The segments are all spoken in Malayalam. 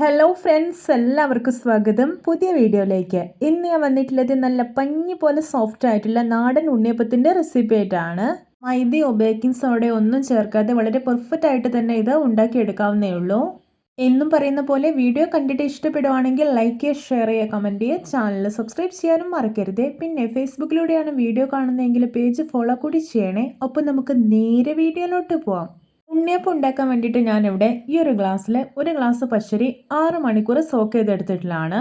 ഹലോ ഫ്രണ്ട്സ് എല്ലാവർക്കും സ്വാഗതം. പുതിയ വീഡിയോയിലേക്ക്. ഇന്ന് ഞാൻ വന്നിട്ടുള്ളത് നല്ല പഞ്ഞി പോലെ സോഫ്റ്റ് ആയിട്ടുള്ള നാടൻ ഉണ്ണിയപ്പത്തിന്റെ റെസിപ്പി ആയിട്ടാണ്. മൈദയോ ബേക്കിംഗ് സോഡയോ ഒന്നും ചേർക്കാതെ വളരെ പെർഫെക്റ്റ് ആയിട്ട് തന്നെ ഇത് ഉണ്ടാക്കിയെടുക്കാവുന്നേ ഉള്ളൂ. എന്നും പറയുന്ന പോലെ വീഡിയോ കണ്ടിട്ട് ഇഷ്ടപ്പെടുവാണെങ്കിൽ ലൈക്ക് ചെയ്യുക ഷെയർ ചെയ്യുക കമന്റ് ചെയ്യുക. ചാനൽ സബ്സ്ക്രൈബ് ചെയ്യാനും മറക്കരുത്. പിന്നെ ഫേസ്ബുക്കിലൂടെയാണ് വീഡിയോ കാണുന്നതെങ്കിൽ പേജ് ഫോളോ കൂടി ചെയ്യണേ. അപ്പോൾ നമുക്ക് നേരെ വീഡിയോയിലോട്ട് പോവാം. ഉണ്ണിയപ്പം ഉണ്ടാക്കാൻ വേണ്ടിയിട്ട് ഞാനിവിടെ ഈ ഒരു ഗ്ലാസ്സിൽ ഒരു ഗ്ലാസ് പച്ചരി ആറ് മണിക്കൂർ സോക്ക് ചെയ്തെടുത്തിട്ടുള്ളതാണ്.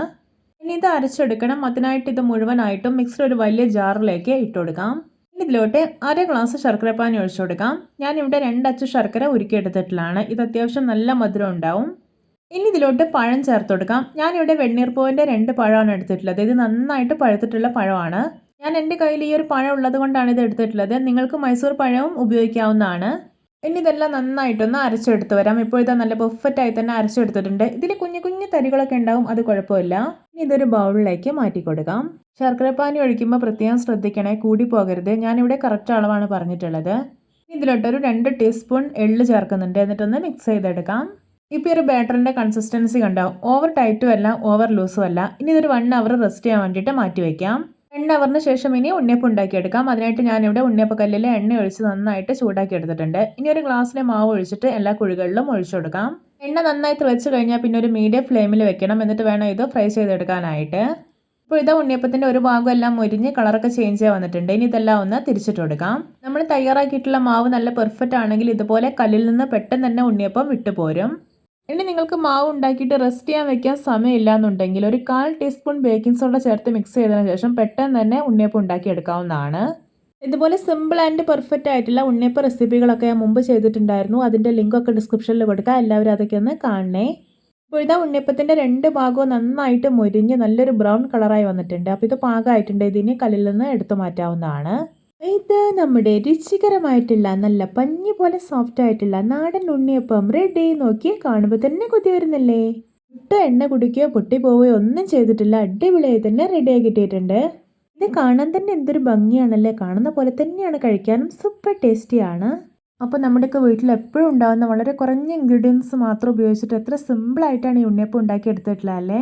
ഇനി ഇത് അരച്ചെടുക്കണം. അതിനായിട്ട് ഇത് മുഴുവനായിട്ടും മിക്സർ ഒരു വലിയ ജാറിലേക്ക് ഇട്ട് കൊടുക്കാം ഇനി ഇതിലോട്ട് അര ഗ്ലാസ് ശർക്കരപ്പാനി ഒഴിച്ചു കൊടുക്കാം. ഞാനിവിടെ രണ്ടച്ച് ശർക്കര ഉരുക്കിയെടുത്തിട്ടുള്ളതാണ്. ഇത് അത്യാവശ്യം നല്ല മധുരം ഉണ്ടാവും. ഇനി ഇതിലോട്ട് പഴം ചേർത്ത് കൊടുക്കാം. ഞാനിവിടെ വെണ്ണീർപ്പൂവിന്റെ രണ്ട് പഴമാണ് എടുത്തിട്ടുള്ളത്. ഇത് നന്നായിട്ട് പഴുത്തിട്ടുള്ള പഴമാണ്. ഞാൻ എന്റെ കയ്യിൽ ഈ ഒരു പഴം ഉള്ളത് കൊണ്ടാണ് ഇത് എടുത്തിട്ടുള്ളത്. നിങ്ങൾക്ക് മൈസൂർ പഴവും ഉപയോഗിക്കാവുന്നതാണ്. ഇനി ഇതെല്ലാം നന്നായിട്ടൊന്ന് അരച്ചെടുത്ത് വരാം. ഇപ്പോൾ ഇതാ നല്ല പെർഫെക്റ്റ് ആയി തന്നെ അരച്ചെടുത്തിട്ടുണ്ട്. ഇതിൽ കുഞ്ഞു കുഞ്ഞു തരികളൊക്കെ ഉണ്ടാവും അത് കുഴപ്പമില്ല. ഇനി ഇതൊരു ബൗളിലേക്ക് മാറ്റി കൊടുക്കാം. ശർക്കരപ്പാനി ഒഴിക്കുമ്പോൾ പ്രത്യേകം ശ്രദ്ധിക്കണേ കൂടി പോകരുത്. ഞാനിവിടെ കറക്റ്റ് അളവാണ് പറഞ്ഞിട്ടുള്ളത്. ഇതിലോട്ടൊരു രണ്ട് ടീസ്പൂൺ എള്ള് ചേർക്കുന്നുണ്ട്. എന്നിട്ടൊന്ന് മിക്സ് ചെയ്തെടുക്കാം. ഇപ്പോൾ ഒരു ബാറ്ററിന്റെ കൺസിസ്റ്റൻസി കണ്ടാവും ഓവർ ടൈറ്റും അല്ല ഓവർ ലൂസും അല്ല. ഇനി ഇതൊരു വൺ അവർ റെസ്റ്റ് ചെയ്യാൻ വേണ്ടിയിട്ട് മാറ്റി വയ്ക്കാം എണ്ണ അവറിന് ശേഷം ഇനി ഉണ്ണിയപ്പം ഉണ്ടാക്കിയെടുക്കാം. അതിനായിട്ട് ഞാനിവിടെ ഉണ്ണിയപ്പക്കല്ലിൽ എണ്ണ ഒഴിച്ച് നന്നായിട്ട് ചൂടാക്കി എടുത്തിട്ടുണ്ട് ഇനി ഒരു ഗ്ലാസ്സിലെ മാവ് ഒഴിച്ചിട്ട് എല്ലാ കുഴികളിലും ഒഴിച്ചു കൊടുക്കാം. എണ്ണ നന്നായി തിളച്ച് കഴിഞ്ഞാൽ പിന്നെ ഒരു മീഡിയം ഫ്ലെയിമിൽ വെക്കണം. എന്നിട്ട് വേണം ഇത് ഫ്രൈ ചെയ്തെടുക്കാനായിട്ട്. ഇപ്പോൾ ഇതാ ഉണ്ണിയപ്പത്തിന്റെ ഒരു ഭാഗം എല്ലാം മുരിഞ്ഞ് കളറൊക്കെ ചേഞ്ച് ചെയ്യാൻ വന്നിട്ടുണ്ട്. ഇനി ഇതെല്ലാം ഒന്ന് തിരിച്ചിട്ട് കൊടുക്കാം. നമ്മൾ തയ്യാറാക്കിയിട്ടുള്ള മാവ് നല്ല പെർഫെക്റ്റ് ആണെങ്കിൽ ഇതുപോലെ കല്ലിൽ നിന്ന് പെട്ടെന്ന് തന്നെ ഉണ്ണിയപ്പം വിട്ടുപോരും. ഇനി നിങ്ങൾക്ക് മാവ് ഉണ്ടാക്കിയിട്ട് റെസ്റ്റ് ചെയ്യാൻ വെക്കാൻ സമയമില്ല എന്നുണ്ടെങ്കിൽ ഒരു കാൽ ടീസ്പൂൺ ബേക്കിംഗ് സോഡ ചേർത്ത് മിക്സ് ചെയ്തതിന് ശേഷം പെട്ടെന്ന് തന്നെ ഉണ്ണിയപ്പം ഉണ്ടാക്കിയെടുക്കാവുന്നതാണ്. ഇതുപോലെ സിമ്പിൾ ആൻഡ് പെർഫെക്റ്റ് ആയിട്ടുള്ള ഉണ്ണിയപ്പം റെസിപ്പികളൊക്കെ ഞാൻ മുമ്പ് ചെയ്തിട്ടുണ്ടായിരുന്നു. അതിന്റെ ലിങ്കൊക്കെ ഡിസ്ക്രിപ്ഷനിൽ കൊടുക്കുക എല്ലാവരും അതൊക്കെ ഒന്ന് കാണണേ. ഇപ്പോൾ ഇതാ ഉണ്ണിയപ്പത്തിന്റെ രണ്ട് ഭാഗവും നന്നായിട്ട് മുരിഞ്ഞ് നല്ലൊരു ബ്രൗൺ കളറായി വന്നിട്ടുണ്ട്. അപ്പോൾ ഇത് പാകമായിട്ടുണ്ട്. ഇതിന് കല്ലിൽ നിന്ന് എടുത്തു മാറ്റാവുന്നതാണ്. ഇത് നമ്മുടെ രുചികരമായിട്ടുള്ള നല്ല പഞ്ഞി പോലെ സോഫ്റ്റ് ആയിട്ടുള്ള നാടൻ ഉണ്ണിയപ്പം റെഡി നോക്കി കാണുമ്പോൾ തന്നെ കൊതി വരുന്നില്ലേ? ഒട്ടും എണ്ണ കുടിക്കുകയോ പൊട്ടിപ്പോവുകയോ ഒന്നും ചെയ്തിട്ടില്ല. അടിപൊളിയായി തന്നെ റെഡിയായി കിട്ടിയിട്ടുണ്ട്. ഇത് കാണാൻ തന്നെ എന്തൊരു ഭംഗിയാണല്ലേ? കാണുന്ന പോലെ തന്നെയാണ് കഴിക്കാനും സൂപ്പർ ടേസ്റ്റിയാണ് അപ്പോൾ നമ്മുടെയൊക്കെ വീട്ടിൽ എപ്പോഴും ഉണ്ടാകുന്ന വളരെ കുറഞ്ഞ ഇൻഗ്രീഡിയൻസ് മാത്രം ഉപയോഗിച്ചിട്ട് എത്ര സിമ്പിളായിട്ടാണ് ഈ ഉണ്ണിയപ്പം ഉണ്ടാക്കി എടുത്തിട്ടുള്ളത് അല്ലേ?